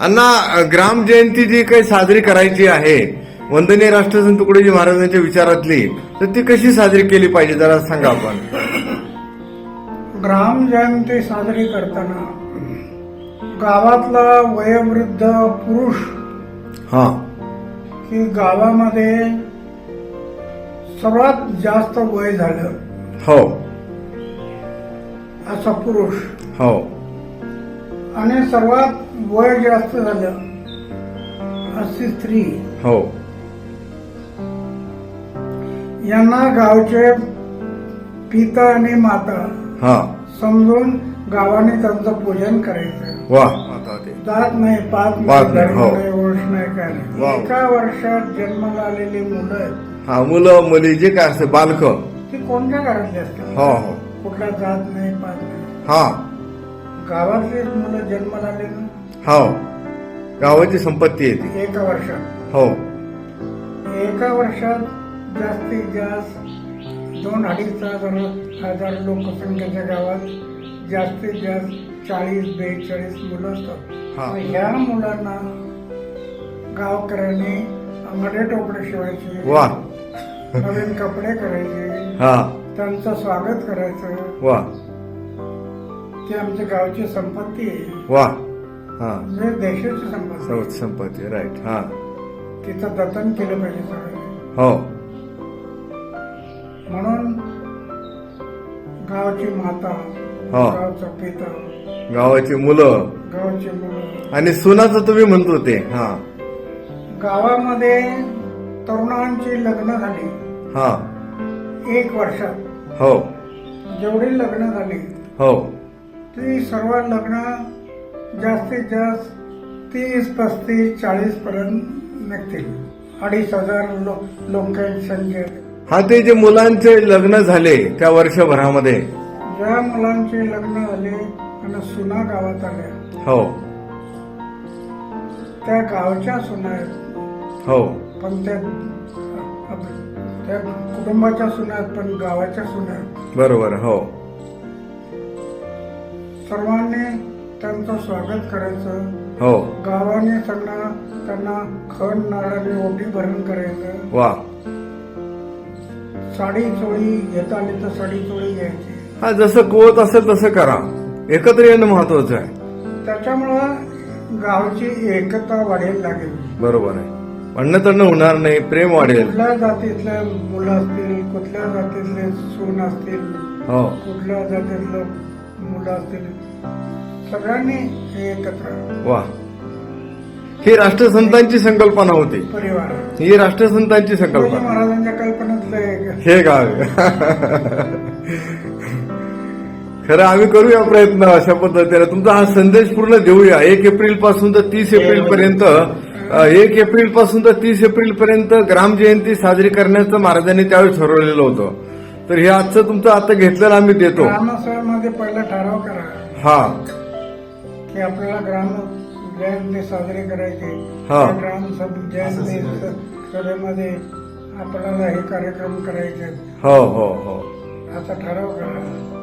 अण्णा ग्राम जयंती जी काही साजरी करायची आहे वंदनीय राष्ट्रसंत तुकडोजी महाराजांच्या विचारातली तर ती कशी साजरी केली पाहिजे जरा सांगा आपण. ग्राम जयंती साजरी करताना गावातला वयोवृद्ध पुरुष हा. की गावामध्ये सर्वात जास्त वय झालं. हो. असा पुरुष हो. आणि सर्वात वय जास्त झालं अशी स्त्री. हो. यांना गावचे पिता आणि माता हा. समजून गावाने त्यांचं पूजन करायचं. वा. जात नाही पाच पात नाही हो. नाही काय नाही. एका वर्षात जन्माला आलेली मुलं आहेत, हा मुलं मुली जे काय असते बालक. हो ती कोणत्या घरातली असतात? हो कुठल्या जात नाही पात नाही. हा. गावातली मुलं जन्माला आले ना हो. गावाची संपत्ती येते एका वर्षात. हो. एका वर्षात जास्तीत जास्त दोन अडीच हजार हजार लोकसंख्येच्या गावात जास्तीत जास्त चाळीस बेचाळीस मुलं असतात. हा. मग ह्या मुलांना गावकऱ्यांनी अंगडे टोपडे शिवायचे वा. नवीन कपडे करायचे हा. त्यांचं स्वागत करायचं. वा. ती आमच्या गावची संपत्ती आहे वा हा. म्हणजे देशाची संपत्ती आहे. संपत्ती राईट हा. तिचं जतन केलं पाहिजे सगळं. हो. म्हणून गावची माता हो. गावचा पिता गावाची मुलं. गावची मुलं. आणि सुनाचं तुम्ही म्हणतो ते हा. गावामध्ये तरुणांची लग्न झाली. हा. एक वर्षात. हो. जेवढी लग्न झाली हो. ती सर्व लग्न जास्तीत जास्त तीस पस्तीस चाळीस पर्यंत निघतील. अडीच हजार लो लोकांची संख्या. हा ते जे मुलांचे लग्न झाले त्या वर्षभरामध्ये. ज्या मुलांचे लग्न झाले आणि सुना गावात आल्या. हो. त्या गावच्या सुना आहेत. हो. पण त्या त्या कुटुंबाच्या सुना आहेत पण गावाच्या सुना आहेत. बरोबर हो. सर्वांनी त्यांचं स्वागत करायचं. हो. गावाने त्यांना त्यांना खण नारळाने ओटी भरण करायचं. वा. साडी चोळी घेता आली तर साडी चोळी घ्यायची. हा जसं कुवत असेल तसं करा. एकत्र येणं महत्वाचं आहे. त्याच्यामुळं गावची एकता वाढेल लागेल. बरोबर आहे. म्हणणं तणं होणार नाही प्रेम वाढेल. कुठल्या जातीतले मुलं असतील कुठल्या जातीतले सून असतील हो. कुठल्या जातीतलं मुलं असतील. सगळ्यांनी हे एकत्र. वा. ही राष्ट्रसंतांची संकल्पना होती. परिवार. ही राष्ट्रसंतांची शिवाजी संकल्पना महाराजांच्या कल्पनेतलं एक. हे गाव खरं आम्ही करूया प्रयत्न अशा पद्धतीने. तुमचा हा संदेश पूर्ण देऊया. एक एप्रिलपासून तर तीस एप्रिल पर्यंत एक एप्रिलपासून तर तीस एप्रिल पर्यंत ग्राम जयंती साजरी करण्याचं महाराजांनी त्यावेळी ठरवलेलं होतं. तर हे आजचं तुमचं आता घेतलेलं आम्ही देतो. ग्रामसभेमध्ये पहिला ठराव करा. हा. की आपल्याला ग्राम जयंती साजरी करायची. हा. ग्राम सभ- जयंती सभेमध्ये आपल्याला हे कार्यक्रम करायचे हो हो हो. असा ठराव करा.